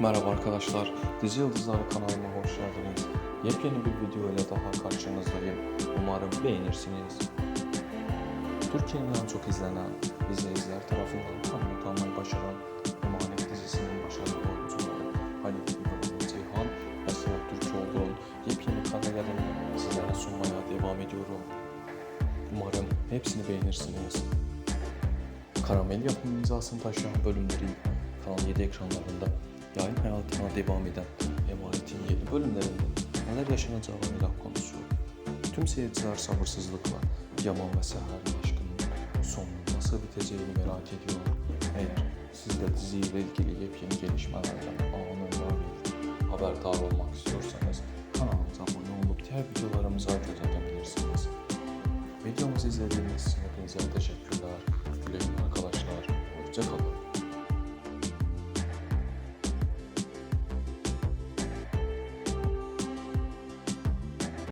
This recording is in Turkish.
Merhaba arkadaşlar, Dizi Yıldızları kanalıma hoş geldiniz. Yepyeni bir video ile daha karşınızdayım. Umarım beğenirsiniz. Türkiye'nin en çok izlenen izleyiciler tarafından tanınır kalmayı başaran Emanet dizisinin başarılı oyuncuları Halil İbrahim Ceyhan ve Serhat Türkoğlu'nun yepyeni karelerini sizlere sunmaya devam ediyorum. Umarım hepsini beğenirsiniz. Karamel yapım imzasını taşıyan bölümleri Kanal 7 ekranlarında yayın hayatına devam eden Emanet'in yeni bölümlerinde neler yaşanacağı merak konusu. Tüm seyirciler sabırsızlıkla Yaman ve Seher'in aşkının sonunun nasıl biteceğini merak ediyor. Eğer siz de diziyle ilgili yepyeni gelişmelerden anında haberdar olmak istiyorsanız kanalımıza abone olup diğer videolarımıza göz atabilirsiniz. Videomuzu izlediğiniz için hepinize teşekkürler. Güle güle arkadaşlar. Hoşçakalın.